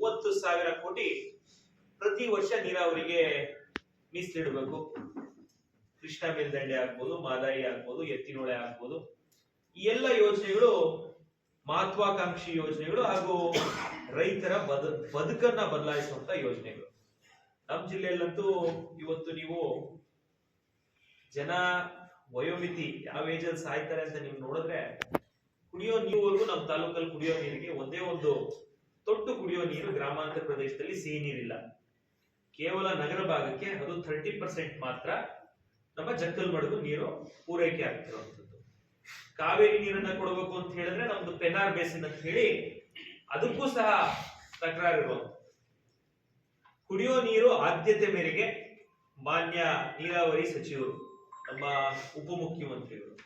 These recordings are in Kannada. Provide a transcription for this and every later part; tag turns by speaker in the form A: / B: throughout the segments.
A: ಮೂವತ್ತು ಸಾವಿರ ಕೋಟಿ ಪ್ರತಿ ವರ್ಷ ನೀರಾವರಿಗೆ ಮೀಸಲಿಡಬೇಕು. ಕೃಷ್ಣ ಮೇಲ್ದಂಡೆ ಆಗ್ಬೋದು, ಮಾದಾಯಿ ಆಗ್ಬೋದು, ಎತ್ತಿನೊಳೆ ಆಗ್ಬೋದು. ಈ ಎಲ್ಲ ಯೋಜನೆಗಳು ಮಹತ್ವಾಕಾಂಕ್ಷಿ ಯೋಜನೆಗಳು ಹಾಗೂ ರೈತರ ಬದ, ಬದುಕನ್ನ ಬದಲಾಯಿಸುವಂತ ಯೋಜನೆಗಳು. ನಮ್ಮ ಜಿಲ್ಲೆಯಲ್ಲಂತೂ ಇವತ್ತು ನೀವು ಜನ ವಯೋಮಿತಿ ಯಾವ ಏಜಲ್ಲಿ ಸಾಯ್ತಾರೆ ಅಂತ ನೀವು ನೋಡಿದ್ರೆ ಕುಡಿಯೋ ನೀರುವರೆಗೂ ನಮ್ಮ ತಾಲೂಕಲ್ಲಿ ಕುಡಿಯೋ ನೀರಿಗೆ ಒಂದೇ ಒಂದು ತೊಟ್ಟು ಕುಡಿಯೋ ನೀರು ಗ್ರಾಮಾಂತರ ಪ್ರದೇಶದಲ್ಲಿ ಸಿಹಿ ನೀರಿಲ್ಲ. ಕೇವಲ ನಗರ ಭಾಗಕ್ಕೆ ಅದು ಥರ್ಟಿ ಪರ್ಸೆಂಟ್ ಮಾತ್ರ ನಮ್ಮ ಜಕ್ಕಲ್ ಮಡಗು ನೀರು ಪೂರೈಕೆ ಆಗ್ತಿರುವಂತದ್ದು ಕಾವೇರಿ ನೀರನ್ನ ಕೊಡಬೇಕು ಅಂತ ಹೇಳಿದ್ರೆ ನಮ್ದು ಪೆನಾರ್ ಬೇಸಿನ್ ಅಂತ ಹೇಳಿ ಅದಕ್ಕೂ ಸಹ ತಕರಾರಿರುವಂತ ಕುಡಿಯೋ ನೀರು ಆದ್ಯತೆ ಮೇರೆಗೆ ಮಾನ್ಯ ನೀರಾವರಿ ಸಚಿವರು, ನಮ್ಮ ಉಪಮುಖ್ಯಮಂತ್ರಿಗಳು.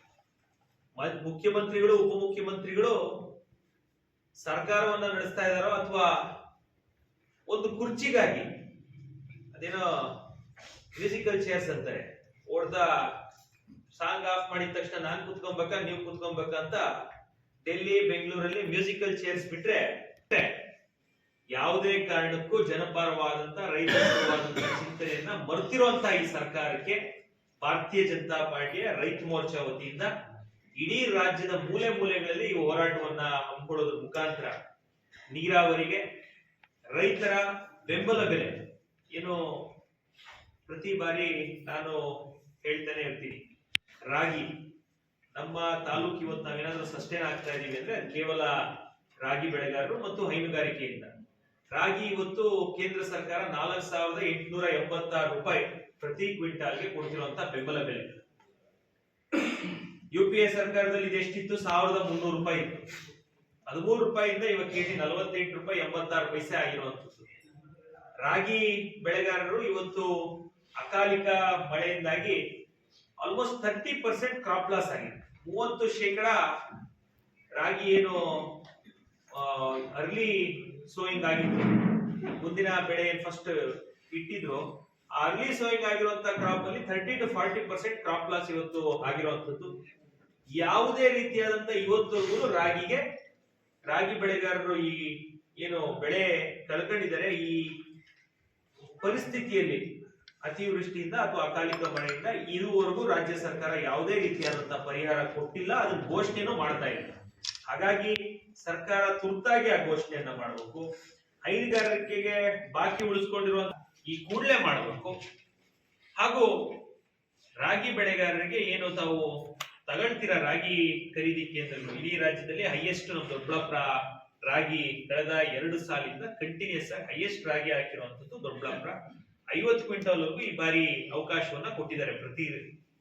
A: ಮುಖ್ಯಮಂತ್ರಿಗಳು, ಉಪಮುಖ್ಯಮಂತ್ರಿಗಳು ಸರ್ಕಾರವನ್ನ ನಡೆಸ್ತಾ ಇದಾರೋ ಅಥವಾ ಒಂದು ಕುರ್ಚಿಗಾಗಿ, ಅದೇನೋ ಮ್ಯೂಸಿಕಲ್ ಚೇರ್ಸ್ ಅಂತಾರೆ, ಓಡ್ತಾ ಸಾಂಗ್ ಆಫ್ ಮಾಡಿದ ತಕ್ಷಣ ನಾನ್ ಕುತ್ಕೊಬೇಕಾ, ನೀವು ಕುತ್ಕೊಬೇಕಾ ಅಂತ ಡೆಲ್ಲಿ, ಬೆಂಗಳೂರಲ್ಲಿ ಮ್ಯೂಸಿಕಲ್ ಚೇರ್ಸ್ ಬಿಟ್ರೆ ಯಾವುದೇ ಕಾರಣಕ್ಕೂ ಜನಪರವಾದಂತ ರೈತ ಚಿಂತನೆಯನ್ನ ಮರ್ತಿರುವಂತ ಈ ಸರ್ಕಾರಕ್ಕೆ ಭಾರತೀಯ ಜನತಾ ಪಾರ್ಟಿಯ ರೈತ ಮೋರ್ಚಾ ವತಿಯಿಂದ ಇಡೀ ರಾಜ್ಯದ ಮೂಲೆ ಮೂಲೆಗಳಲ್ಲಿ ಈ ಹೋರಾಟವನ್ನ ಹಮ್ಮಿಕೊಳ್ಳೋದ್ರ ಮುಖಾಂತರ ನೀರಾವರಿಗೆ ರೈತರ ಬೆಂಬಲ ಬೆಲೆ ಏನು ಪ್ರತಿ ಬಾರಿ ನಾನು ಹೇಳ್ತಾನೆ ಇರ್ತೀನಿ. ರಾಗಿ, ನಮ್ಮ ತಾಲೂಕು ಇವತ್ತು ನಾವೇನಾದ್ರೂ ಸಸ್ಟೇನ್ ಆಗ್ತಾ ಇದೀವಿ ಅಂದ್ರೆ ಅದು ಕೇವಲ ರಾಗಿ ಬೆಳೆಗಾರರು ಮತ್ತು ಹೈನುಗಾರಿಕೆಯಿಂದ. ರಾಗಿ ಇವತ್ತು ಕೇಂದ್ರ ಸರ್ಕಾರ ನಾಲ್ಕು ಸಾವಿರದ ಎಂಟುನೂರ ಎಂಬತ್ತಾರು ರೂಪಾಯಿ ಪ್ರತಿ ಕ್ವಿಂಟಾಲ್ಗೆ ಕೊಡ್ತಿರುವಂತ ಬೆಂಬಲ ಬೆಲೆ. ಯು ಪಿ ಎ ಸರ್ಕಾರದಲ್ಲಿ ಇದೆಷ್ಟಿತ್ತು ಸಾವಿರದ ಮುನ್ನೂರು ರೂಪಾಯಿ ಇತ್ತು. ಹದಿಮೂರು ರೂಪಾಯಿಂದ ಇವಾಗ ಕೆಜಿ ನಲವತ್ತೆಂಟು ರೂಪಾಯಿ, ಎಂಬತ್ತಾರು ಪೈಸೆ ಆಗಿರುವಂತದ್ದು ರಾಗಿ ಬೆಳೆಗಾರರು ಇವತ್ತು ಅಕಾಲಿಕ ಮಳೆಯಿಂದಾಗಿ almost thirty percent crop loss ಆಗಿದೆ. ಮೂವತ್ತು ಶೇಕಡ ರಾಗಿ ಏನು ಅರ್ಲಿ ಸೋಯಿಂಗ್ ಆಗಿತ್ತು. ಮುಂದಿನ ಬೆಳೆ ಫಸ್ಟ್ ಇಟ್ಟಿದ್ರು. ಅರ್ಲಿ ಸೋಯಿಂಗ್ ಆಗಿರುವಂತ ಕ್ರಾಪ್ ಅಲ್ಲಿ thirty to forty percent crop loss ಇವತ್ತು ಆಗಿರುವಂತದ್ದು ಯಾವುದೇ ರೀತಿಯಾದಂತ ಇವತ್ತವರೆಗೂ ರಾಗಿಗೆ, ರಾಗಿ ಬೆಳೆಗಾರರು ಈ ಏನು ಬೆಳೆ ಕಳ್ಕೊಂಡಿದ್ದಾರೆ, ಈ ಪರಿಸ್ಥಿತಿಯಲ್ಲಿ ಅತಿವೃಷ್ಟಿಯಿಂದ ಅಥವಾ ಅಕಾಲಿಕ ಮಳೆಯಿಂದ ಇದುವರೆಗೂ ರಾಜ್ಯ ಸರ್ಕಾರ ಯಾವುದೇ ರೀತಿಯಾದಂತಹ ಪರಿಹಾರ ಕೊಟ್ಟಿಲ್ಲ, ಅದು ಘೋಷಣೆನೂ ಮಾಡ್ತಾ ಇಲ್ಲ. ಹಾಗಾಗಿ ಸರ್ಕಾರ ತುರ್ತಾಗಿ ಆ ಘೋಷಣೆಯನ್ನ ಮಾಡಬೇಕು. ಹೈನುಗಾರಿಕೆಗೆ ಬಾಕಿ ಉಳಿಸ್ಕೊಂಡಿರುವ ಈ ಕೂಡಲೇ ಮಾಡಬೇಕು. ಹಾಗೂ ರಾಗಿ ಬೆಳೆಗಾರರಿಗೆ ಏನು ತಾವು ತಗೊಳ್ತೀರಾ ರಾಗಿ ಖರೀದಿ ಕೇಂದ್ರಗಳು ಇಡೀ ರಾಜ್ಯದಲ್ಲಿ ಹೈಯೆಸ್ಟ್ ನಮ್ಮ ದೊಡ್ಡಬಳ್ಳಾಪುರ ರಾಗಿ ಕಳೆದ ಎರಡು ಸಾಲಿಂದ ಕಂಟಿನ್ಯೂಸ್ ಆಗಿ ಹೈಯೆಸ್ಟ್ ರಾಗಿ ಹಾಕಿರುವಂತದ್ದು ದೊಡ್ಡಬಳ್ಳಾಪುರ. ಐವತ್ತು ಕ್ವಿಂಟಲ್ ವರೆಗೂ ಈ ಬಾರಿ ಅವಕಾಶವನ್ನ ಕೊಟ್ಟಿದ್ದಾರೆ ಪ್ರತಿ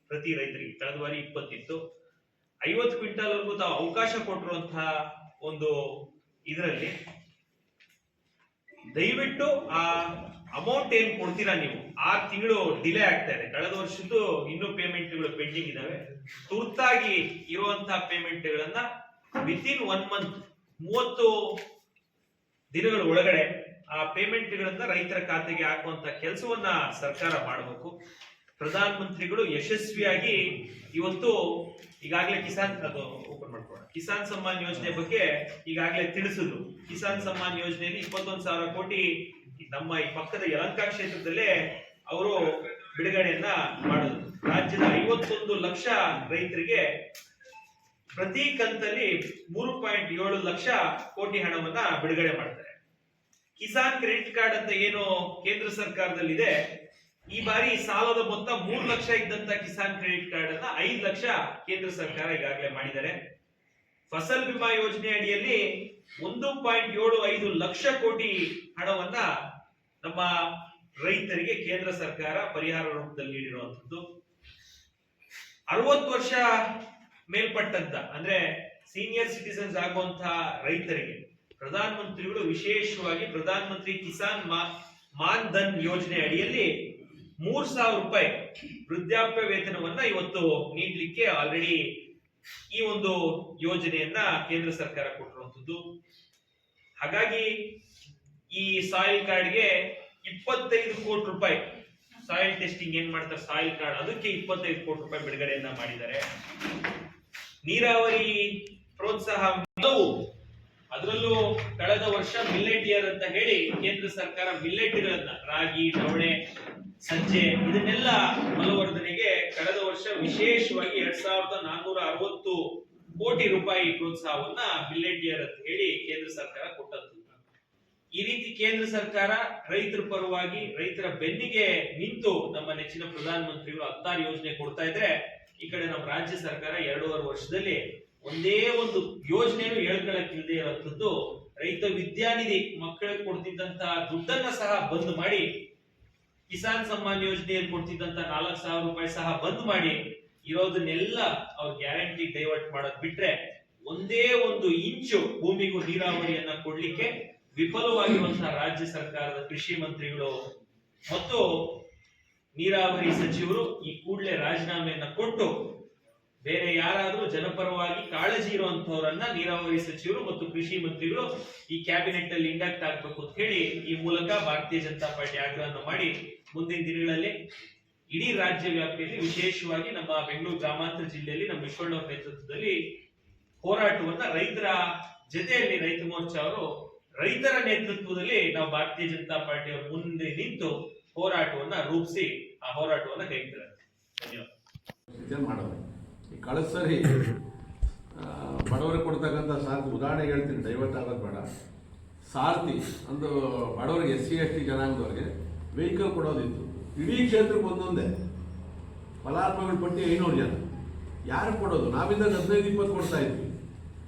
A: ಪ್ರತಿ ರೈತರಿಗೆ. ಕಳೆದ ಬಾರಿ ಇಪ್ಪತ್ತಿತ್ತು. ಐವತ್ತು ಕ್ವಿಂಟಲ್ ವರೆಗೂ ತಾವು ಅವಕಾಶ ಕೊಟ್ಟಿರುವಂತಹ ಒಂದು ಇದರಲ್ಲಿ ದಯವಿಟ್ಟು ಆ ಅಮೌಂಟ್ ಏನ್ ಕೊಡ್ತೀರಾ ನೀವು? ಆರ್ ತಿಂಗಳು ಡಿಲೇ ಆಗ್ತಾ ಇದೆ. ಕಳೆದ ವರ್ಷದ್ದು ಇನ್ನೂ ಪೇಮೆಂಟ್ಗಳು ಪೆಂಡಿಂಗ್ ಇದಾವೆ. ತುರ್ತಾಗಿ ಇರುವಂತಹ ಪೇಮೆಂಟ್ಗಳನ್ನ ವಿತ್ ಇನ್ ಒನ್ ಮಂತ್ ಮೂವತ್ತು ದಿನಗಳ ಒಳಗಡೆ ಆ ಪೇಮೆಂಟ್ಗಳನ್ನ ರೈತರ ಖಾತೆಗೆ ಹಾಕುವಂತ ಕೆಲಸವನ್ನ ಸರ್ಕಾರ ಮಾಡಬೇಕು. ಪ್ರಧಾನ ಮಂತ್ರಿಗಳು ಯಶಸ್ವಿಯಾಗಿ ಇವತ್ತು ಈಗಾಗಲೇ ಕಿಸಾನ್, ಅದು ಓಪನ್ ಮಾಡ್ಕೊಳ್ಳೋಣ. ಕಿಸಾನ್ ಸಮ್ಮಾನ್ ಯೋಜನೆ ಬಗ್ಗೆ ಈಗಾಗಲೇ ತಿಳಿಸಿದ್ರು. ಕಿಸಾನ್ ಸಮ್ಮಾನ್ ಯೋಜನೆಯಲ್ಲಿ ಇಪ್ಪತ್ತೊಂದು ಸಾವಿರ ಕೋಟಿ ನಮ್ಮ ಈ ಪಕ್ಕದ ಯಲಂಕ ಕ್ಷೇತ್ರದಲ್ಲೇ ಅವರು ಬಿಡುಗಡೆಯನ್ನ ಮಾಡಿದ್ರು ರಾಜ್ಯದ ಐವತ್ತೊಂದು ಲಕ್ಷ ರೈತರಿಗೆ ಪ್ರತಿ ಕಂತಲ್ಲಿ ಮೂರು ಪಾಯಿಂಟ್ ಏಳು ಲಕ್ಷ ಕೋಟಿ ಹಣವನ್ನ ಬಿಡುಗಡೆ ಮಾಡ್ತಾರೆ. ಕಿಸಾನ್ ಕ್ರೆಡಿಟ್ ಕಾರ್ಡ್ ಅಂತ ಏನು ಕೇಂದ್ರ ಸರ್ಕಾರದಲ್ಲಿದೆ, ಈ ಬಾರಿ ಸಾಲದ ಮೊತ್ತ ಮೂರು ಲಕ್ಷ ಇದ್ದಂತ ಕಿಸಾನ್ ಕ್ರೆಡಿಟ್ ಕಾರ್ಡ್ ಅನ್ನ ಐದು ಲಕ್ಷ ಕೇಂದ್ರ ಸರ್ಕಾರ ಈಗಾಗಲೇ ಮಾಡಿದ್ದಾರೆ. ಫಸಲ್ ಬಿಮಾ ಯೋಜನೆ ಅಡಿಯಲ್ಲಿ ಒಂದು ಪಾಯಿಂಟ್ ಏಳು ಐದು ಲಕ್ಷ ಕೋಟಿ ಹಣವನ್ನ ನಮ್ಮ ರೈತರಿಗೆ ಕೇಂದ್ರ ಸರ್ಕಾರ ಪರಿಹಾರ ರೂಪದಲ್ಲಿ ನೀಡಿರುವಂತದ್ದು ಅರವತ್ತು ವರ್ಷ ಮೇಲ್ಪಟ್ಟಂತ, ಅಂದ್ರೆ ಸೀನಿಯರ್ ಸಿಟಿಸನ್ಸ್ ಆಗುವಂತಹ ರೈತರಿಗೆ ಪ್ರಧಾನ ಮಂತ್ರಿಗಳು ವಿಶೇಷವಾಗಿ ಪ್ರಧಾನ ಮಂತ್ರಿ ಕಿಸಾನ್ ಮಾನ್ ಧನ್ ಯೋಜನೆ ಅಡಿಯಲ್ಲಿ ಮೂರ್ ಸಾವಿರ ರೂಪಾಯಿ ವೃದ್ಧಾಪ್ಯ ವೇತನವನ್ನ ಇವತ್ತು ನೀಡಲಿಕ್ಕೆ ಆಲ್ರೆಡಿ ಈ ಒಂದು ಯೋಜನೆಯನ್ನ ಕೇಂದ್ರ ಸರ್ಕಾರ ಕೊಟ್ಟಿರುವಂತದ್ದು ಹಾಗಾಗಿ ಈ ಸಾಯಿಲ್ ಕಾರ್ಡ್ಗೆ ಇಪ್ಪತ್ತೈದು ಕೋಟಿ ರೂಪಾಯಿ. ಸಾಯಿಲ್ ಟೆಸ್ಟಿಂಗ್ ಏನ್ ಮಾಡ್ತಾರೆ? ಸಾಯಿಲ್ ಕಾರ್ಡ್ ಅದಕ್ಕೆ ಇಪ್ಪತ್ತೈದು ಕೋಟಿ ರೂಪಾಯಿ ಬಿಡುಗಡೆಯನ್ನ ಮಾಡಿದ್ದಾರೆ. ನೀರಾವರಿ ಪ್ರೋತ್ಸಾಹ ಅದರಲ್ಲೂ ಕಳೆದ ವರ್ಷ ಮಿಲ್ಲೆಟ್ ಇಯರ್ ಅಂತ ಹೇಳಿ ಕೇಂದ್ರ ಸರ್ಕಾರ ಮಿಲ್ಲೆಟ್ ಗಳನ್ನ ರಾಗಿ ನವಣೆ ಸಜ್ಜೆ ಇದನ್ನೆಲ್ಲ ಬಲವರ್ಧನೆಗೆ ಕಳೆದ ವರ್ಷ ವಿಶೇಷವಾಗಿ ಎರಡ್ ಸಾವಿರದ ನಾನ್ನೂರ ಅರವತ್ತು ಕೋಟಿ ರೂಪಾಯಿ ಪ್ರೋತ್ಸಾಹವನ್ನ ಮಿಲ್ಲೆಟ್ ಇಯರ್ ಅಂತ ಹೇಳಿ ಕೇಂದ್ರ ಸರ್ಕಾರ ಕೊಟ್ಟದ್ದು. ಈ ರೀತಿ ಕೇಂದ್ರ ಸರ್ಕಾರ ರೈತರ ಪರವಾಗಿ, ರೈತರ ಬೆನ್ನಿಗೆ ನಿಂತು ನಮ್ಮ ನೆಚ್ಚಿನ ಪ್ರಧಾನ ಮಂತ್ರಿಗಳು ಹತ್ತಾರು ಯೋಜನೆ ಕೊಡ್ತಾ ಇದ್ರೆ ಈ ಕಡೆ ನಮ್ಮ ರಾಜ್ಯ ಸರ್ಕಾರ ಎರಡೂವರೆ ವರ್ಷದಲ್ಲಿ ಒಂದೇ ಒಂದು ಯೋಜನೆಯನ್ನು ಹೇಳ್ಕೊಳಕ್ ಇಲ್ಲದೆ ಇರುವಂತದ್ದು ರೈತ ವಿದ್ಯಾನಿಧಿ ಮಕ್ಕಳಿಗೆ ಕೊಡ್ತಿದ್ದಂತ ದುಡ್ಡನ್ನ ಸಹ ಬಂದ್ ಮಾಡಿ, ಕಿಸಾನ್ ಸಮ್ಮಾನ್ ಯೋಜನೆಯಲ್ಲಿ ಕೊಡ್ತಿದ್ದಂತ ನಾಲ್ಕು ಸಾವಿರ ರೂಪಾಯಿ ಸಹ ಬಂದ್ ಮಾಡಿ, ಇರೋದನ್ನೆಲ್ಲ ಅವ್ರ ಗ್ಯಾರಂಟಿ ಡೈವರ್ಟ್ ಮಾಡೋದ್ ಬಿಟ್ರೆ ಒಂದೇ ಒಂದು ಇಂಚು ಭೂಮಿಗೂ ನೀರಾವರಿಯನ್ನ ಕೊಡ್ಲಿಕ್ಕೆ ವಿಫಲವಾಗಿರುವಂತಹ ರಾಜ್ಯ ಸರ್ಕಾರದ ಕೃಷಿ ಮಂತ್ರಿಗಳು ಮತ್ತು ನೀರಾವರಿ ಸಚಿವರು ಈ ಕೂಡಲೇ ರಾಜೀನಾಮೆಯನ್ನ ಕೊಟ್ಟು ಬೇರೆ ಯಾರಾದರೂ ಜನಪರವಾಗಿ ಕಾಳಜಿ ಇರುವಂತವರನ್ನ ನೀರಾವರಿ ಸಚಿವರು ಮತ್ತು ಕೃಷಿ ಮಂತ್ರಿಗಳು ಈ ಕ್ಯಾಬಿನೆಟ್ ಅಲ್ಲಿ ಇಂಡಕ್ಟ್ ಆಗ್ಬೇಕು ಅಂತ ಹೇಳಿ ಈ ಮೂಲಕ ಭಾರತೀಯ ಜನತಾ ಪಾರ್ಟಿ ಆಗ್ರಹವನ್ನು ಮಾಡಿ ಮುಂದಿನ ದಿನಗಳಲ್ಲಿ ಇಡೀ ರಾಜ್ಯ ವ್ಯಾಪ್ತಿಯಲ್ಲಿ ವಿಶೇಷವಾಗಿ ನಮ್ಮ ಬೆಂಗಳೂರು ಗ್ರಾಮಾಂತರ ಜಿಲ್ಲೆಯಲ್ಲಿ ನಮ್ಮ ವಿಶ್ವಣ್ಣವ್ರ ನೇತೃತ್ವದಲ್ಲಿ ಹೋರಾಟವನ್ನ ರೈತರ ಜೊತೆಯಲ್ಲಿ ರೈತ ಮೋರ್ಚಾ ಅವರು ರೈತರ ನೇತೃತ್ವದಲ್ಲಿ ನಾವು ಭಾರತೀಯ ಜನತಾ ಪಾರ್ಟಿಯವರು ಮುಂದೆ ನಿಂತು ಹೋರಾಟವನ್ನ ರೂಪಿಸಿ, ಆ ಹೋರಾಟವನ್ನ ಧನ್ಯವಾದ.
B: ಸ್ಥಿತಿಯನ್ನು ಮಾಡೋದು. ಈ ಕಳೆದ ಸರಿ ಬಡವರಿಗೆ ಕೊಡ್ತಕ್ಕಂಥ ಸಾರ್ಥಿ ಉದಾಹರಣೆ ಹೇಳ್ತೀನಿ ಡೈವರ್ಟ್ ಆಗೋದು ಬೇಡ. ಸಾರ್ಥಿ ಒಂದು ಬಡವರಿಗೆ ಎಸ್ ಸಿ, ಎಸ್ ಟಿ ಜನಾಂಗದವ್ರಿಗೆ ವೆಹಿಕಲ್ ಕೊಡೋದಿತ್ತು. ಇಡೀ ಕ್ಷೇತ್ರಕ್ಕೆ ಒಂದೊಂದೇ. ಫಲಾನುಭವಿಗಳ ಪಟ್ಟಿ ಐನೂರು ಜನ. ಯಾರು ಕೊಡೋದು? ನಾವಿಂದ ಹದಿನೈದು, ಇಪ್ಪತ್ತು ಕೊಡ್ತಾ ಇದ್ವಿ.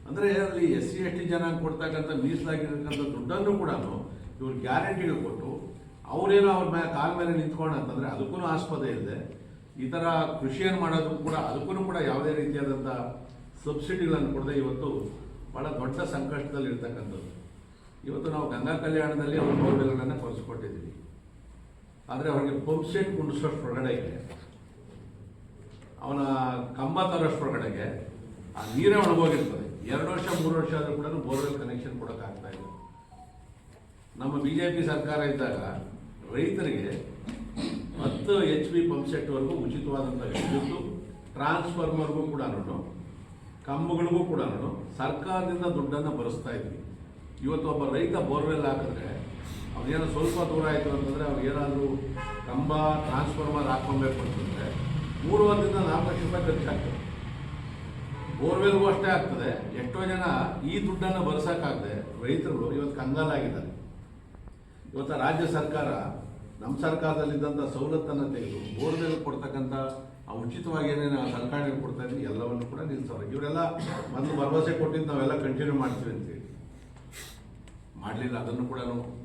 B: ಅಂದರೆ ಅಲ್ಲಿ ಎಸ್ ಸಿ ಎಸ್ ಟಿ ಜನ ಕೊಡ್ತಕ್ಕಂಥ ಮೀಸಲಾಗಿರ್ತಕ್ಕಂಥ ದುಡ್ಡನ್ನು ಕೂಡ ಇವ್ರು ಗ್ಯಾರಂಟಿಗಳು ಕೊಟ್ಟು ಅವರೇನೋ ಅವ್ರ ಮೇಲೆ ಕಾಲ ಮೇಲೆ ನಿಂತ್ಕೊಂಡು ಅಂತಂದರೆ ಅದಕ್ಕೂ ಆಸ್ಪದ ಇದೆ ಈ ಥರ ಕೃಷಿಯನ್ನು ಮಾಡೋದು ಕೂಡ ಅದಕ್ಕೂ ಕೂಡ ಯಾವುದೇ ರೀತಿಯಾದಂಥ ಸಬ್ಸಿಡಿಗಳನ್ನು ಕೊಡದೆ ಇವತ್ತು ಭಾಳ ದೊಡ್ಡ ಸಂಕಷ್ಟದಲ್ಲಿ ಇರ್ತಕ್ಕಂಥದ್ದು. ಇವತ್ತು ನಾವು ಗಂಗಾ ಕಲ್ಯಾಣದಲ್ಲಿ ಅವ್ರ ಮೌಲ್ಯಗಳನ್ನು ಕೊರೆಸ್ಕೊಟ್ಟಿದ್ದೀವಿ. ಆದರೆ ಅವರಿಗೆ ಪಂಪ್ ಸೆಟ್ ಕುಂಡಿಸೋಷ್ಟ್ರೊಳಗಡೆಗೆ ಅವನ ಕಂಬ ತರೋಷ್ಟ್ರೊಳಗಡೆಗೆ ಆ ನೀರೇ ಒಣಗೋಗಿರ್ತದೆ. ಎರಡು ವರ್ಷ, ಮೂರು ವರ್ಷ ಆದರೂ ಕೂಡ ಬೋರ್ವೆಲ್ ಕನೆಕ್ಷನ್ ಕೊಡೋಕ್ಕಾಗ್ತಾ ಇಲ್ಲ. ನಮ್ಮ ಬಿ ಜೆ ಪಿ ಸರ್ಕಾರ ಇದ್ದಾಗ ರೈತರಿಗೆ ಹತ್ತು ಎಚ್ ಪಿ ಪಂಪ್ಸೆಟ್ವರೆಗೂ ಉಚಿತವಾದಂಥ ವಿದ್ಯುತ್ತು ಟ್ರಾನ್ಸ್ಫಾರ್ಮರ್ಗೂ ಕೂಡ ಕಂಬಗಳಿಗೂ ಕೂಡ ಸರ್ಕಾರದಿಂದ ದುಡ್ಡನ್ನು ಬರೆಸ್ತಾ ಇದ್ವಿ. ಇವತ್ತು ಒಬ್ಬ ರೈತ ಬೋರ್ವೆಲ್ ಹಾಕಿದ್ರೆ ಅವನೇನೋ ಸ್ವಲ್ಪ ದೂರ ಆಯಿತು ಅಂತಂದರೆ ಅವ್ರಿಗೇನಾದರೂ ಕಂಬ ಟ್ರಾನ್ಸ್ಫಾರ್ಮರ್ ಹಾಕೊಂಬೇಕು ಅಂತಂದರೆ ಮೂರುವರೆದಿಂದ ನಾಲ್ಕು ಲಕ್ಷ ರೂಪಾಯಿ ಖರ್ಚಾಗ್ತದೆ. ಬೋರ್ವೆಲ್ಗೂ ಅಷ್ಟೇ ಆಗ್ತದೆ. ಎಷ್ಟೋ ಜನ ಈ ದುಡ್ಡನ್ನು ಬರ್ಸಕ್ಕಾಗದೆ ರೈತರುಗಳು ಇವತ್ತು ಕಂಗಾಲಾಗಿದ್ದಾರೆ ಇವತ್ತು ರಾಜ್ಯ ಸರ್ಕಾರ ನಮ್ಮ ಸರ್ಕಾರದಲ್ಲಿದ್ದಂಥ ಸವಲತ್ತನ್ನು ತೆಗೆದು ಬೋರ್ವೆಲ್ ಕೊಡ್ತಕ್ಕಂಥ ಆ ಉಚಿತವಾಗಿ ಏನೇನು ಸರ್ಕಾರಗಳು ಕೊಡ್ತಾ ಇದ್ದೀನಿ, ಎಲ್ಲವನ್ನು ಕೂಡ ನಿಲ್ಸವ್ರೆ ಇವರೆಲ್ಲ ಬಂದು ಭರವಸೆ ಕೊಟ್ಟಿದ್ದು ನಾವೆಲ್ಲ ಕಂಟಿನ್ಯೂ ಮಾಡ್ತೀವಿ ಅಂತೇಳಿ ಮಾಡಲಿಲ್ಲ, ಅದನ್ನು ಕೂಡ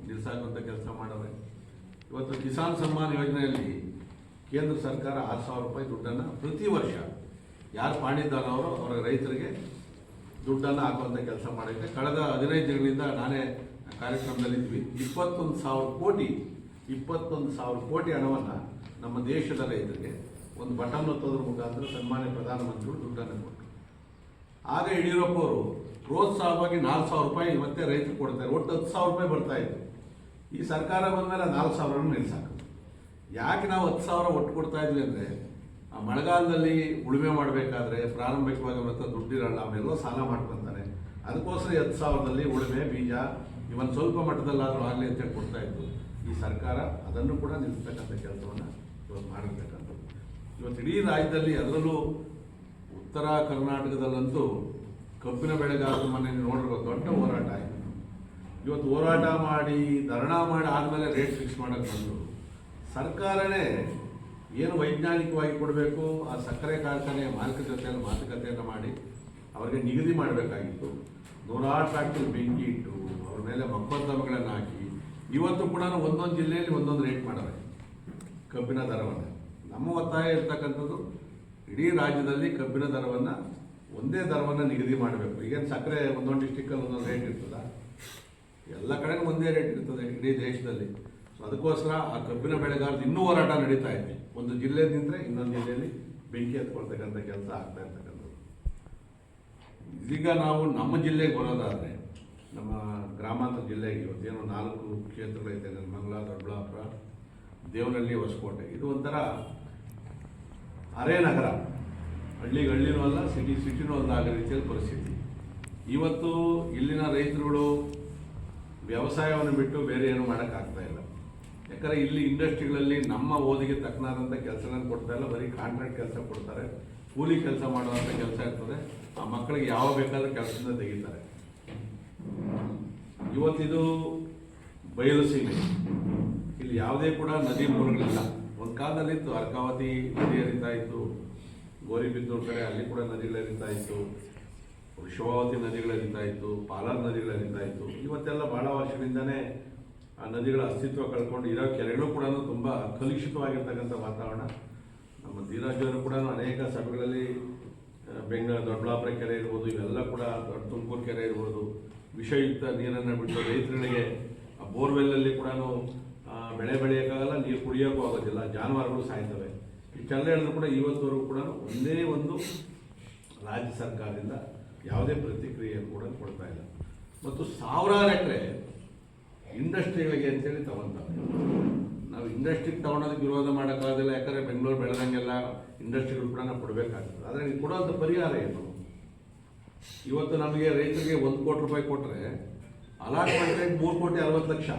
B: ನಿಲ್ಲಿಸಾಕುವಂಥ ಕೆಲಸ ಮಾಡವ್ರೆ ಇವತ್ತು ಕಿಸಾನ್ ಸಮ್ಮಾನ್ ಯೋಜನೆಯಲ್ಲಿ ಕೇಂದ್ರ ಸರ್ಕಾರ ಆರು ಸಾವಿರ ರೂಪಾಯಿ ದುಡ್ಡನ್ನು ಪ್ರತಿ ವರ್ಷ ಯಾರು ಅವರು ಅವರ ರೈತರಿಗೆ ದುಡ್ಡನ್ನು ಹಾಕುವಂಥ ಕೆಲಸ ಮಾಡಿದ್ದೆ ಕಳೆದ ಹದಿನೈದು ದಿನಗಳಿಂದ ನಾನೇ ಕಾರ್ಯಕ್ರಮದಲ್ಲಿದ್ವಿ ಇಪ್ಪತ್ತೊಂದು ಸಾವಿರ ಕೋಟಿ, ಇಪ್ಪತ್ತೊಂದು ಸಾವಿರ ಕೋಟಿ ಹಣವನ್ನು ನಮ್ಮ ದೇಶದ ರೈತರಿಗೆ ಒಂದು ಬಟನ್ ಒತ್ತೋದ್ರ ಮುಖಾಂತರ ಸನ್ಮಾನ್ಯ ಪ್ರಧಾನಮಂತ್ರಿಗಳು ದುಡ್ಡನ್ನು ಕೊಟ್ಟರು ಆಗ ಯಡಿಯೂರಪ್ಪ ಅವರು ಪ್ರೋತ್ಸಾಹವಾಗಿ ನಾಲ್ಕು ಸಾವಿರ ರೂಪಾಯಿ ಮತ್ತೆ ರೈತರು ಕೊಡ್ತಾರೆ. ಒಟ್ಟು ಹತ್ತು ಸಾವಿರ ರೂಪಾಯಿ ಬರ್ತಾ ಇತ್ತು ಈ ಸರ್ಕಾರ ಬಂದ ಮೇಲೆ ನಾಲ್ಕು ಸಾವಿರನೂ ನಿಲ್ಸಾಕು. ಯಾಕೆ ನಾವು ಹತ್ತು ಸಾವಿರ ಒಟ್ಟು ಕೊಡ್ತಾ ಇದ್ವಿ ಅಂದರೆ ಮಳೆಗಾಲದಲ್ಲಿ ಉಳುಮೆ ಮಾಡಬೇಕಾದ್ರೆ ಪ್ರಾರಂಭಿಕವಾಗಿ ಅವ್ರ ಹತ್ರ ದುಡ್ಡಿರಲ್ಲ ಆಮೇಲೆ ಸಾಲ ಮಾಡ್ಕೊಂತಾನೆ ಅದಕ್ಕೋಸ್ಕರ ಹತ್ತು ಸಾವಿರದಲ್ಲಿ ಉಳುಮೆ, ಬೀಜ, ಇವನ್ ಸ್ವಲ್ಪ ಮಟ್ಟದಲ್ಲಾದರೂ ಆಗಲಿ ಅಂತ ಕೊಡ್ತಾ ಇತ್ತು ಈ ಸರ್ಕಾರ ಅದನ್ನು ಕೂಡ ನಿಲ್ಲಿಸ್ತಕ್ಕಂಥ ಕೆಲಸವನ್ನು ಇವತ್ತು ಮಾಡಿರ್ತಕ್ಕಂಥದ್ದು. ಇವತ್ತು ಇಡೀ ರಾಜ್ಯದಲ್ಲಿ ಅದರಲ್ಲೂ ಉತ್ತರ ಕರ್ನಾಟಕದಲ್ಲಂತೂ ಕಬ್ಬಿನ ಬೆಳೆಗಾರರು ಮನೆ ನೋಡಿರೋ ದೊಡ್ಡ ಹೋರಾಟ ಆಯಿತು. ಇವತ್ತು ಹೋರಾಟ ಮಾಡಿ, ಧರಣ ಮಾಡಿ ಆದಮೇಲೆ ರೇಟ್ ಫಿಕ್ಸ್ ಮಾಡೋಕ್ಕೆ ಬಂದರು. ಸರ್ಕಾರನೇ ಏನು ವೈಜ್ಞಾನಿಕವಾಗಿ ಕೊಡಬೇಕು? ಆ ಸಕ್ಕರೆ ಕಾರ್ಖಾನೆಯ ಮಾಲಕ ಜೊತೆಯಲ್ಲಿ ಮಾತುಕತೆಯನ್ನು ಮಾಡಿ ಅವರಿಗೆ ನಿಗದಿ ಮಾಡಬೇಕಾಗಿತ್ತು. ನೂರಾರು ಫ್ಯಾಕ್ಟ್ರಿ ಬೆಂಕಿ ಇಟ್ಟು ಅವ್ರ ಮೇಲೆ ಮೊಕದ್ದಮೆಗಳನ್ನು ಹಾಕಿ ಇವತ್ತು ಕೂಡ ಒಂದೊಂದು ಜಿಲ್ಲೆಯಲ್ಲಿ ಒಂದೊಂದು ರೇಟ್ ಮಾಡವೆ ಕಬ್ಬಿನ ದರವನ್ನು. ನಮ್ಮ ಒತ್ತಾಯ ಇರ್ತಕ್ಕಂಥದ್ದು, ಇಡೀ ರಾಜ್ಯದಲ್ಲಿ ಕಬ್ಬಿನ ದರವನ್ನು ಒಂದೇ ದರವನ್ನು ನಿಗದಿ ಮಾಡಬೇಕು. ಈಗೇನು ಸಕ್ಕರೆ ಒಂದೊಂದು ಡಿಸ್ಟಿಕ್ಕಲ್ಲಿ ಒಂದೊಂದು ರೇಟ್ ಇರ್ತದ? ಎಲ್ಲ ಕಡೆ ಒಂದೇ ರೇಟ್ ಇರ್ತದೆ ಇಡೀ ದೇಶದಲ್ಲಿ. ಅದಕ್ಕೋಸ್ಕರ ಆ ಕಬ್ಬಿನ ಬೆಳೆಗಾರರು ಇನ್ನೂ ಹೋರಾಟ ನಡೀತಾ ಇದೆ. ಒಂದು ಜಿಲ್ಲೆ ನಿಂತರೆ ಇನ್ನೊಂದು ಜಿಲ್ಲೆಯಲ್ಲಿ ಬೆಂಕಿ ಹತ್ಕೊಳ್ತಕ್ಕಂಥ ಕೆಲಸ ಆಗ್ತಾ ಇರ್ತಕ್ಕಂಥದ್ದು. ಇದೀಗ ನಾವು ನಮ್ಮ ಜಿಲ್ಲೆಗೆ ಬರೋದಾದರೆ, ನಮ್ಮ ಗ್ರಾಮಾಂತರ ಜಿಲ್ಲೆಗೆ ಇವತ್ತೇನೋ ನಾಲ್ಕು ಕ್ಷೇತ್ರಗಳೈತೆ ಮಂಗಳ ದೊಡ್ಡಬಳ್ಳಾಪುರ, ದೇವನಹಳ್ಳಿ, ಹೊಸಕೋಟೆ. ಇದು ಒಂಥರ ಅರೆ ನಗರ ಹಳ್ಳಿಗೆ ಹಳ್ಳಿನೂ ಅಲ್ಲ, ಸಿಟಿ ಸಿಟಿನೂ ಅಲ್ಲ ಆಗೋ ರೀತಿಯಲ್ಲಿ ಪರಿಸ್ಥಿತಿ. ಇವತ್ತು ಇಲ್ಲಿನ ರೈತರುಗಳು ವ್ಯವಸಾಯವನ್ನು ಬಿಟ್ಟು ಬೇರೆ ಏನು ಮಾಡೋಕ್ಕಾಗ್ತಾ ಇಲ್ಲ. ಯಾಕಂದರೆ ಇಲ್ಲಿ ಇಂಡಸ್ಟ್ರಿಗಳಲ್ಲಿ ನಮ್ಮ ಓದಿಗೆ ತಕ್ಕನಾದಂಥ ಕೆಲಸಗಳನ್ನು ಕೊಡ್ತಾ ಇಲ್ಲ, ಬರೀ ಕಾಂಟ್ರಾಕ್ಟ್ ಕೆಲಸ ಕೊಡ್ತಾರೆ, ಕೂಲಿ ಕೆಲಸ ಮಾಡುವಂಥ ಕೆಲಸ ಇರ್ತದೆ. ಆ ಮಕ್ಕಳಿಗೆ ಯಾವ ಬೇಕಾದ್ರೂ ಕೆಲಸದಿಂದ ತೆಗಿತಾರೆ. ಇವತ್ತಿದು ಬಯಲು ಸೀಮೆ. ಇಲ್ಲಿ ಯಾವುದೇ ಕೂಡ ನದಿ ಮೂಲಗಳಿಲ್ಲ. ಒಂದು ಕಾಲದಲ್ಲಿ ಇತ್ತು, ಅರ್ಕಾವತಿ ನದಿ ಹರಿತಾ ಇತ್ತು ಗೋರಿಬಿದ್ದೂರು ಕಡೆ ಅಲ್ಲಿ ಕೂಡ ನದಿಗಳು ಹರಿತಾ ಇತ್ತು ಶಿವಾವತಿ ನದಿಗಳು ಹರಿತಾ ಇತ್ತು, ಪಾಲಾರ್ ನದಿಗಳು ಹರಿತಾ ಇತ್ತು. ಇವತ್ತೆಲ್ಲ ಭಾಳ ವರ್ಷದಿಂದನೇ ಆ ನದಿಗಳ ಅಸ್ತಿತ್ವ ಕಳ್ಕೊಂಡು ಇರೋ ಕೆರೆಗಳು ಕೂಡ ತುಂಬ ಕಲುಷಿತವಾಗಿರ್ತಕ್ಕಂಥ ವಾತಾವರಣ. ನಮ್ಮ ಧೀರಾಜವರು ಕೂಡ ಅನೇಕ ಸಭೆಗಳಲ್ಲಿ ಬೆಂಗಳೂರು, ದೊಡ್ಡಬಳ್ಳಾಪುರ ಕೆರೆ ಇರ್ಬೋದು, ಇವೆಲ್ಲ ಕೂಡ ದೊಡ್ಡ ತುಮಕೂರು ಕೆರೆ ಇರ್ಬೋದು, ವಿಷಯುಕ್ತ ನೀರನ್ನು ಬಿಟ್ಟು ರೈತರಿಗೆ ಆ ಬೋರ್ವೆಲ್ಲಲ್ಲಿ ಕೂಡ ಬೆಳೆ ಬೆಳೆಯೋಕ್ಕಾಗಲ್ಲ ನೀರು ಕುಡಿಯೋಕ್ಕೂ ಆಗೋದಿಲ್ಲ, ಜಾನುವಾರುಗಳು ಸಾಯ್ತವೆ. ಇಷ್ಟೆಲ್ಲ ಹೇಳಿದ್ರು ಕೂಡ ಇವತ್ತವರೆಗೂ ಕೂಡ ಒಂದೇ ಒಂದು ರಾಜ್ಯ ಸರ್ಕಾರದಿಂದ ಯಾವುದೇ ಪ್ರತಿಕ್ರಿಯೆಯನ್ನು ಕೂಡ ಕೊಡ್ತಾ ಇಲ್ಲ. ಮತ್ತು ಸಾವಿರಾರು ಎಕರೆ ಇಂಡಸ್ಟ್ರಿಗಳಿಗೆ ಅಂತೇಳಿ ತಗೊಂತಾರೆ ನಾವು ಇಂಡಸ್ಟ್ರಿಗೆ ತೊಗೊಳೋದಕ್ಕೆ ವಿರೋಧ ಮಾಡೋಕ್ಕಾಗೋದಿಲ್ಲ, ಯಾಕಂದರೆ ಬೆಂಗಳೂರು ಬೆಳೆದಂಗೆಲ್ಲ ಇಂಡಸ್ಟ್ರಿಗಳು ಕೂಡ ನಾವು ಕೊಡಬೇಕಾಗ್ತದೆ. ಆದರೆ ನೀವು ಕೊಡೋಂಥ ಪರಿಹಾರ ಏನು? ಇವತ್ತು ನಮಗೆ ರೈತರಿಗೆ ಒಂದು ಕೋಟಿ ರೂಪಾಯಿ ಕೊಟ್ಟರೆ ಅಲಾಟ್ಮೆಂಟ್ ರೇಟ್ ಮೂರು ಕೋಟಿ ಅರವತ್ತು ಲಕ್ಷ.